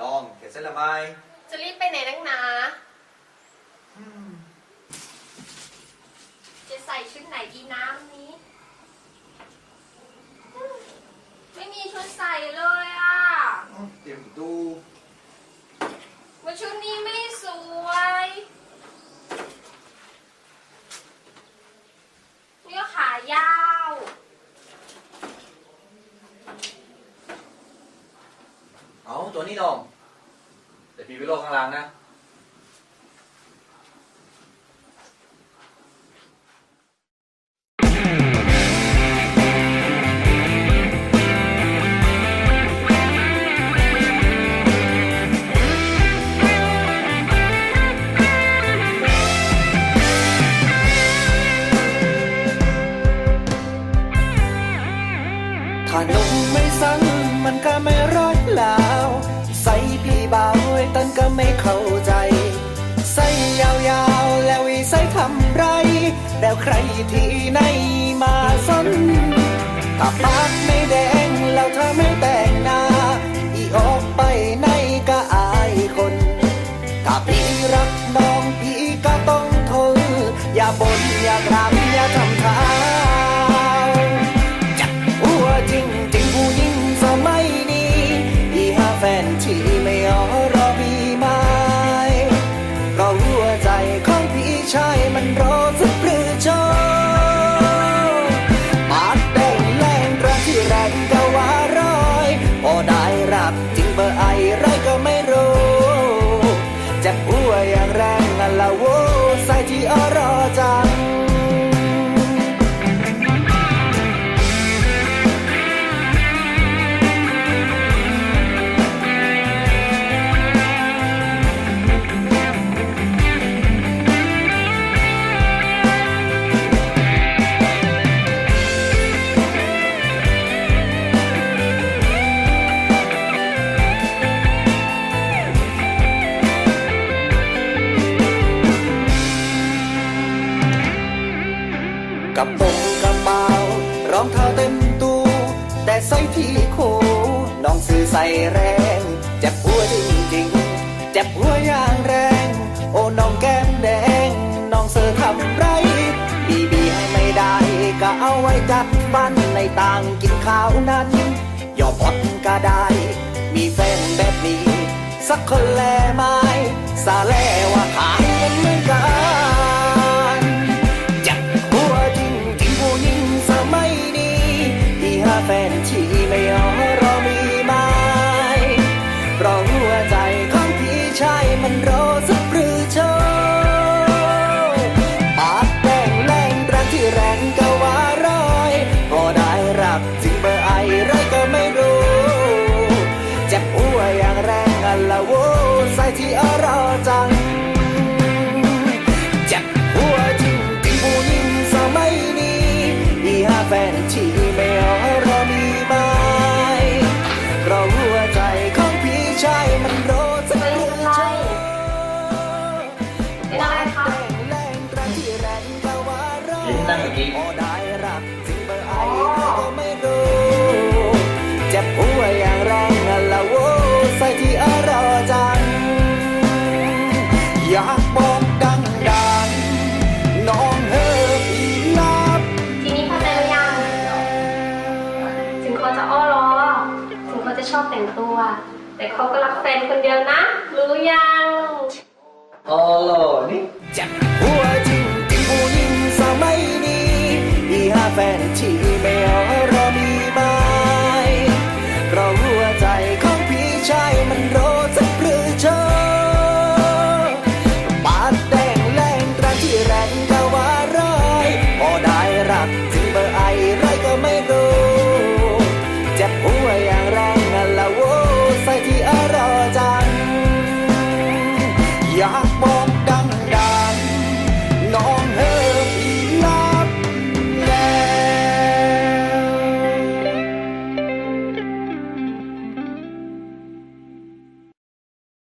ดองเขียนเส้นละไม้จะรีบไปไหนนักหนาจะใส่ชุดไหนดีน้ำนี้อืมไม่มีชุดใส่เลยอะเตรียมตู้ว่าชุดนี้ไม่สวยนี่ก็ขายาว เอาตัวนี้ดอง เดี๋ยวพี่ไปโลกข้างล่างนะถ้านุ่มไม่สั้นมันก็ไม่ร้อยแล้ว ใส่พี่เบา วไว้ตันก็ไม่เข้าใจใส่ยาวๆ แล้วอีใส่ทำไร แล้วใครที่ไหนมาสนถ้าปากไม่แดงแล้วเธอไม่แต่งหน้า อีออกไปไหนก็อายคนถ้าพี่รักน้องพี่ก็ต้องทนอย่าบ่นอย่ากราทำ สักหรือจอปากแดงแรงระที่แรงก็ว่าร้อยพอได้รับจริงเบอร์ไอไรก็ไม่รู้จะอ้วอย่างแรงนั่นละโว้ใส่ที่อ้อจั รองเท้าเต็มตู้แต่ใส่ที่โคน้องซื้อใส่แรงเจ็บหัวจริงๆเจ็บหัวอย่างแรง โอ้น้องแก้มแดง น้องเสือทำไรบีบีให้ไม่ได้ก็เอาไว้จัดบ้านในต่างกินข้าวนั้นยอมอดก็ได้ มีแฟนแบบนี้ สักคนแลไม้สาแลว่าขาย ชายมันรอสักหรือโชปากแดงแรงรักที่แรงก็ว่าร้อยก็ได้รับจริงเบอร์ไอร่อยก็ไม่รู้ เจ็บอ้วอย่างแรงอันละโวใส่ที่อ พอได้รับจริงเบอร์ไอก็ไม่รู้เจ็บหัวอย่างแรงนั่นละโว้ใส่ที่อรอจัง อยากบอกดังดังๆน้องเฮอพี่นับทีนี้พอใจหรือยังถึงเขาจะอ้อล้อถึงเขาจะชอบแต่งตัว แต่เขาก็รักแฟนคนเดียวนะ รู้ยังอ๋อนี่เจ็บหัวจริงจริงผู้หญิงส มัย